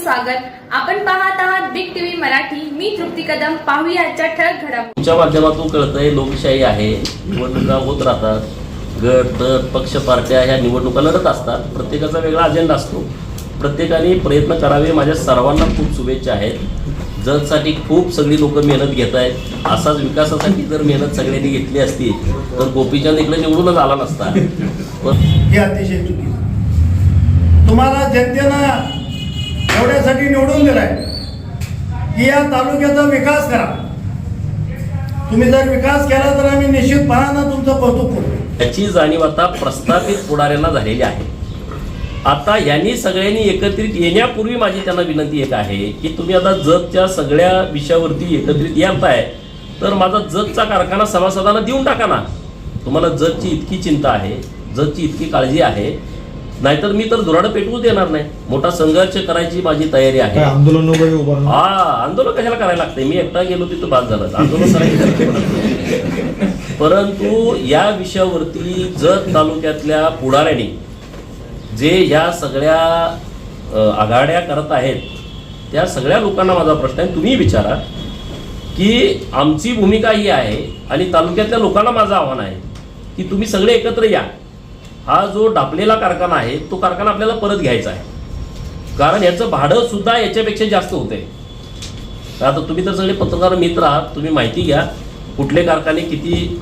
स्वागत. आपण पाहत आहात बिग टीव्ही मराठी. मी तृप्ती कदम. पाहूया आजच्या ठळक घडामोडी. तुमच्या माध्यमातून कळतंय लोकशाही आहे. निवडणुका होत राहतात. गट दर पक्ष पार्ट्या ह्या निवडणुका लढत असतात. प्रत्येकाचा वेगळा अजेंडा असतो. प्रत्येकाने प्रयत्न करावे. माझ्या सर्वांना खूप शुभेच्छा आहेत. जगसाठी खूप सगळी लोक मेहनत घेत आहेत. असाच विकासासाठी जर मेहनत सगळ्यांनी घेतली असती तर गोपीचंद इकडे निवडूनच आला नसता. पण हे अतिशय चुकीचं. तुम्हाला जनतेनं एवढ्यासाठी निवडून दिलाय. की या तालुक्याचा विकास करा. तुम्ही जर विकास केला तर आम्ही निश्चितपणानं तुमचं कौतुक करू. याची जाणीव आता प्रस्थापित पुढाऱ्यांना झालेली आहे. आता यांनी सगळ्यांनी एकत्रित येण्यापूर्वी माझी त्यांना विनंती एक आहे की तुम्ही आता जतच्या सगळ्या विषयावरती एकत्रित येताय तर माझा जतचा कारखाना सभासदांना देऊन टाका ना. तुम्हाला जतची इतकी चिंता आहे जतची इतकी काळजी आहे नाहीतर मी तर दुराडं पेटवू देणार नाही. मोठा संघर्ष करायची माझी तयारी आहे. आंदोलन वगैरे उभारणं हा आंदोलन कशाला करायला लागते मी एकटा गेलो तिथं बाद झालं. आंदोलन करायचं परंतु या विषयावरती जत तालुक्यातल्या पुढाऱ्यांनी जे या सगळ्या आघाड्या करत आहेत त्या सगळ्या लोकांना माझा प्रश्न आहे. तुम्ही विचारा की आमची भूमिका ही आहे आणि तालुक्यातल्या लोकांना माझं आव्हान आहे की तुम्ही सगळे एकत्र या. हा जो डापलेला कारखाना आहे तो कारखाना आपल्याला परत घ्यायचा आहे. कारण याचं भाडं सुद्धा याच्यापेक्षा जास्त होते आता तुम्ही तर सगळे पत्रकार मित्र आहात तुम्ही माहिती घ्या कुठले कारखाने किती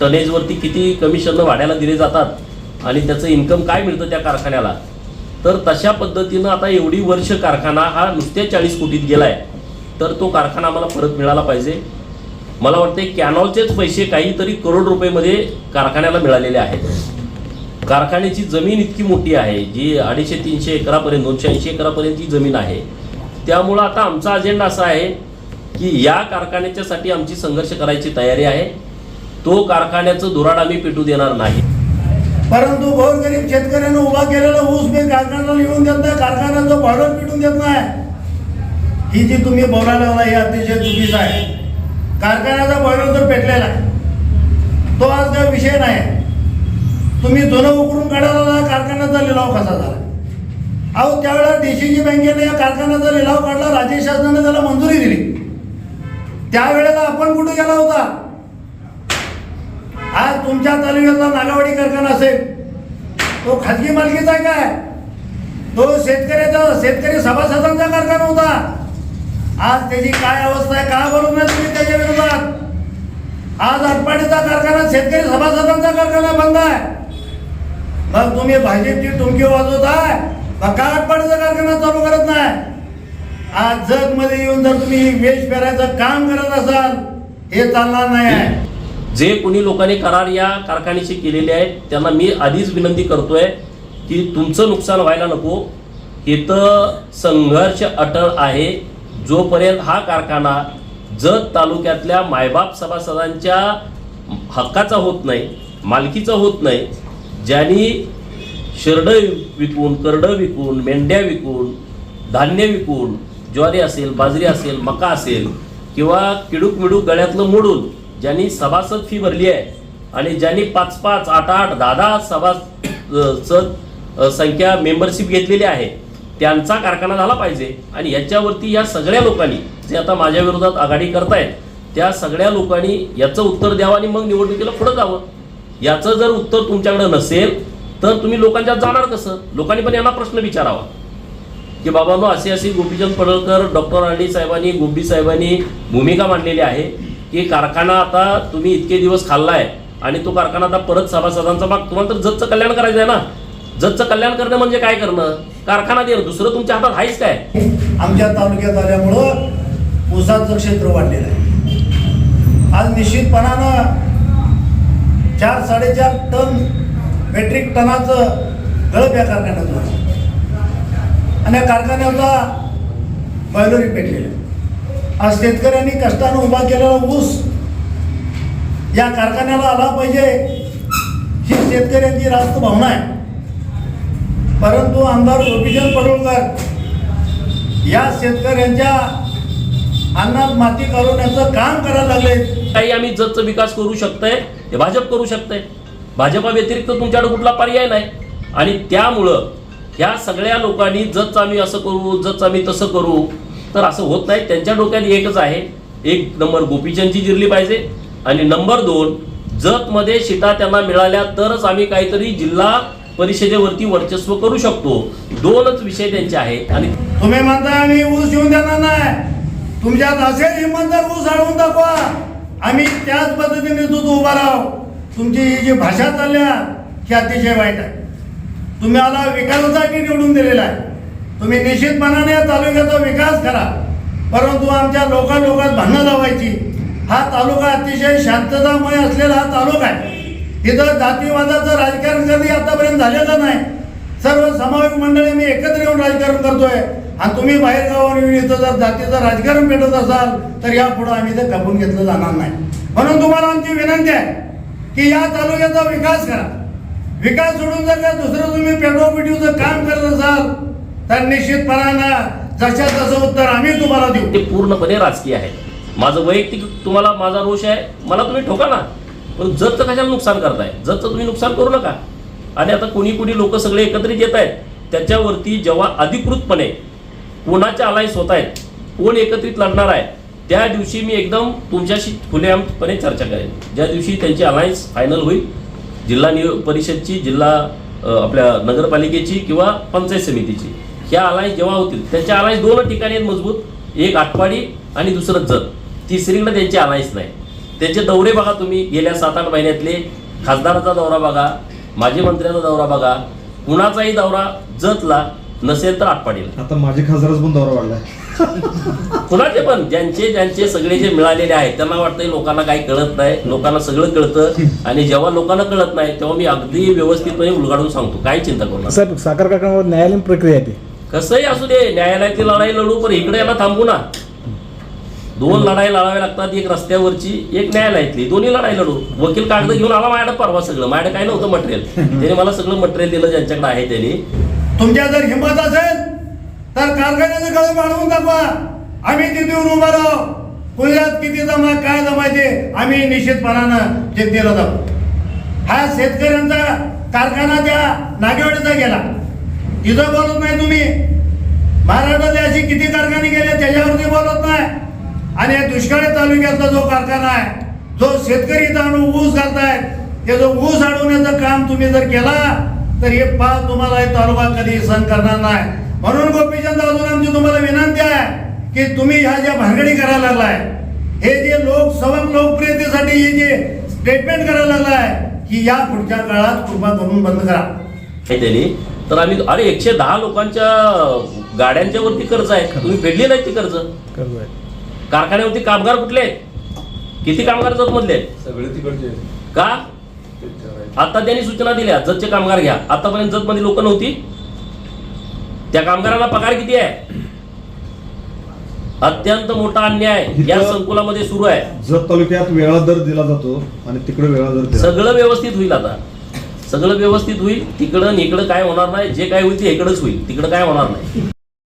टनेजवरती किती कमिशननं वाढायला दिले जातात आणि त्याचं इन्कम काय मिळतं त्या कारखान्याला. तर तशा पद्धतीनं आता एवढी वर्ष कारखाना हा नुसत्या चाळीस कोटीत आहे तर तो कारखाना आम्हाला परत मिळाला पाहिजे. मला वाटते कॅनॉलचेच पैसे काहीतरी करोड रुपयेमध्ये कारखान्याला मिळालेले आहेत. कारखान्याची जमीन इतकी मोठी आहे जी अडीचशे तीनशे एकरापर्यंत दोनशे ऐंशी एकरापर्यंतची जमीन आहे त्यामुळं आता आमचा अजेंडा असा आहे की या कारखान्याच्यासाठी आमची संघर्ष करायची तयारी आहे. तो कारखान्याचं धुराड आम्ही पेटू देणार नाही. परंतु गोरगरीब शेतकऱ्यानं उभा केलेला ऊस मी कारखान्याला येऊन देत नाही कारखान्याचं भाडं पिटून देत नाही. ही जी तुम्ही बोलायला लागला हे अतिशय चुकीचं आहे. कारखान्याचा बॉयलर तर पेटलेला आहे. तो आज काही विषय नाही. तुम्ही जुनं उकरून काढायला लागला, कारखान्याचा लिलाव कसा झाला? अहो त्यावेळेला डीसीजी बँकेने या कारखान्याचा लिलाव काढला राज्य शासनाने त्याला मंजुरी दिली. त्यावेळेला आपण कुठे गेला होता? आज तुमच्या तालुक्यातला नागावाडी कारखाना असेल. तो खाजगी मालकीचा आहे काय? तो शेतकऱ्याचा शेतकरी सभासदांचा कारखाना होता. आज त्याची काय अवस्था आहे का बरोबर तुम्ही त्याच्या विरोधात? आज अटपाडीचा कारखाना शेतकरी सभासदांचा कारखाना बंद आहे. मग तुम्ही भाजपची टुमकी वाजवत आहे मग का अटपाडीचा कारखाना चालू करत नाही? आज जगमध्ये येऊन जर तुम्ही वेश पेरायचं काम करत असाल हे चालणार नाही. आहे जे कोणी लोकांनी करार या कारखान्याशी केलेले आहेत त्यांना मी आधीच विनंती करतोय की तुमचं नुकसान व्हायला नको. इथं संघर्ष अटळ आहे. जोपर्यंत हा कारखाना जत तालुक्यातल्या मायबाप सभासदांच्या हक्काचा होत नाही मालकीचा होत नाही ज्यांनी शिरडं विकून करडं विकून मेंढ्या विकून धान्य विकून ज्वारी असेल बाजरी असेल मका असेल किंवा किडूक मिडूक गळ्यातलं मोडून ज्यांनी सभासद फी भरली आहे आणि ज्यांनी पाच पाच आठ आठ दहा दहा सभासद संख्या मेंबरशिप घेतलेली आहे त्यांचा कारखाना झाला पाहिजे. आणि याच्यावरती या सगळ्या लोकांनी जे आता माझ्या विरोधात आघाडी करतायत त्या सगळ्या लोकांनी याचं उत्तर द्यावं आणि मग निवडणुकीला पुढं जावं. याचं जर उत्तर तुमच्याकडे नसेल तर तुम्ही लोकांच्यात जाणार कसं? लोकांनी पण यांना प्रश्न विचारावा. की बाबांनो असे असे गोपीचंद पडळकर डॉक्टर आरडी साहेबांनी गोपी साहेबांनी भूमिका मांडलेली आहे की कारखाना आता तुम्ही इतके दिवस खाल्लाय आणि तो कारखाना आता परत सभासदांचा माग तुम्हाला तर जगचं कल्याण करायचं आहे ना? जतचं कल्याण करणं म्हणजे काय करणं? कारखाना देणं. दुसरं तुमच्या हातात आहेच काय? आमच्या तालुक्यात आल्यामुळं ऊसाचं क्षेत्र वाढलेलं आहे. आज निश्चितपणानं चार साडेचार टन मेट्रिक टनाचं गळप या कारखान्यात आणि या कारखान्याचा बॉयलरी पेटलेलं आज शेतकऱ्यांनी कष्टानं उभा केलेला ऊस या कारखान्याला आला पाहिजे ही शेतकऱ्यांची रास्त भावना आहे. परंतु आमदार गोपीचंद पडोळकर या शेतकऱ्यांच्या अन्नात माती घालवण्याचं काम करायला लागले. काही आम्ही जतचा विकास करू शकतोय ते भाजप करू शकतंय. भाजपा व्यतिरिक्त तुमच्याकडे कुठला पर्याय नाही. आणि त्यामुळं ह्या सगळ्या लोकांनी जच आम्ही असं करू जच आम्ही तसं करू तर असं होत नाही. त्यांच्या डोक्यात एकच आहे. एक नंबर गोपीचंदची जिरली पाहिजे. आणि नंबर दोन जतमध्ये शिता त्यांना मिळाल्या तरच आम्ही काहीतरी जिल्हा परिषदेवरती वर्चस्व करू शकतो. दोनच विषय त्यांचे आहेत आणि तुम्ही म्हणता आम्ही ऊस येऊन देणार नाही. तुमच्यात असेल हिंमत तर ऊस अडवून दाखवा. आम्ही त्याच पद्धतीने दूध उभा राहू तुमची ही जी भाषा चालल्या ही अतिशय वाईट आहे. तुम्ही आला विकासासाठी निवडून दिलेला आहे. तुम्ही निश्चितपणाने या तालुक्याचा विकास करा. परंतु आमच्या लोकांलोकात भांडणं लावायची. हा तालुका अतिशय शांततामय असलेला हा तालुका आहे. इथं जातीवादाचं राजकारण कधी आतापर्यंत झालेलं नाही. सर्व सामाजिक मंडळी मी एकत्र येऊन राजकारण करतोय. आणि तुम्ही बाहेर गावावर येऊन इथं जर जातीचं राजकारण भेटत असाल तर यापुढे आम्ही ते खपून घेतलं जाणार नाही. म्हणून तुम्हाला आमची विनंती आहे की या तालुक्याचा विकास करा. विकास सोडून जर का दुसरं तुम्ही पेट्रोपिटीचं काम करत असाल तर निश्चितपणानं जशा तसं उत्तर आम्ही तुम्हाला देऊ. ते पूर्णपणे राजकीय आहे. माझं वैयक्तिक तुम्हाला माझा रोष आहे. मला तुम्ही ठोका ना. पण जतचं कशाला नुकसान करताय? जतचं तुम्ही नुकसान करू नका. आणि आता कोणी कोणी लोक सगळे एकत्रित येत आहेत. त्याच्यावरती जेव्हा अधिकृतपणे कोणाच्या अलायन्स होत आहेत कोण एकत्रित लढणार आहे त्या दिवशी मी एकदम तुमच्याशी खुलेआमपणे चर्चा करेन. ज्या दिवशी त्यांची अलायन्स फायनल होईल जिल्हा नियो परिषदची जिल्हा आपल्या नगरपालिकेची किंवा पंचायत समितीची. ह्या अलायन्स जेव्हा होतील त्यांच्या अलायन्स दोन ठिकाणी आहेत मजबूत. एक आटपाडी आणि दुसरं जत. तिसरीकडे त्यांची अलायन्स नाही. त्यांचे दौरे बघा तुम्ही. गेल्या सात आठ महिन्यातले खासदाराचा दौरा बघा माजी मंत्र्याचा दौरा बघा. कुणाचाही दौरा जतला नसेल तर आटपाडीला. आता माझे खासदारच पण दौरा वाढलाय. कुणाचे पण ज्यांचे ज्यांचे सगळे जे मिळालेले आहेत त्यांना वाटतंय लोकांना काही कळत नाही. लोकांना सगळं कळतं. आणि जेव्हा लोकांना कळत नाही तेव्हा मी अगदी व्यवस्थितपणे उलगाडून सांगतो. काय चिंता करू नका. साहेब साखर कारखान्यावर न्यायालयीन प्रक्रिया आहे ती. कसंही असू दे न्यायालयाची लढाई लढू पण इकडे याला थांबू ना. दोन लढाई लढाव्या लागतात एक रस्त्यावरची एक न्यायालयातली. दोन्ही लढाई लढू. वकील कागद घेऊन आला माझ्याकडे परवा सगळं. माझ्याकडे काय नव्हतं मटेरियल त्याने मला सगळं मटेरियल दिलं ज्यांच्याकडे आहे त्यांनी. तुमच्या जर हिंमत असेल तर कारखान्याचं गळ वाढवून दाखवा. आम्ही तिथे उभा राहू. पुण्यात किती जमा काय जमायचे आम्ही निश्चितपणानं जनतेला जाऊ. हा शेतकऱ्यांचा कारखाना त्या नागेवाडीचा गेला. तिथं बोलत नाही तुम्ही. महाराष्ट्रातले असे किती कारखाने गेले त्याच्यावरती बोलत नाही. आणि या दुष्काळी तालुक्यातला जो कारखाना आहे जो शेतकरी इथं आणून ऊस घालतायत ते जो ऊस अडवण्याचं काम तुम्ही जर केला तर हे पाच तुम्हाला हे तालुका कधी सहन करणार नाही. म्हणून गोपीचंद अजून आमची तुम्हाला विनंती आहे की तुम्ही ह्या ज्या भानगडी करायला लागलाय हे जे लोक सवम लोकप्रियतेसाठी हे जे स्टेटमेंट करायला लागलाय की या पुढच्या काळात कृपा करून बंद करा. त्यांनी तर आम्ही अरे एकशे दहा लोकांच्या गाड्यांच्या वरती कर्ज आहे. तुम्ही फेडली नाही ती कर्ज? कर्ज आहे. कारखान्यावरती कामगार कुठले? किती कामगार जत मधले सगळे तिकडचे. का? आता त्यांनी सूचना दिल्या जतचे कामगार घ्या. आतापर्यंत जत मध्ये लोक नव्हती. त्या कामगारांना पगार किती आहे? अत्यंत मोठा अन्याय या संकुलामध्ये सुरू आहे. जत तालुक्यात वेळा दर दिला जातो आणि तिकडे वेळा दर सगळं व्यवस्थित होईल आता. सगळं व्यवस्थित होईल तिकडं इकडं काय होणार नाही. जे काय होईल ते इकडंच होईल तिकडं काय होणार नाही.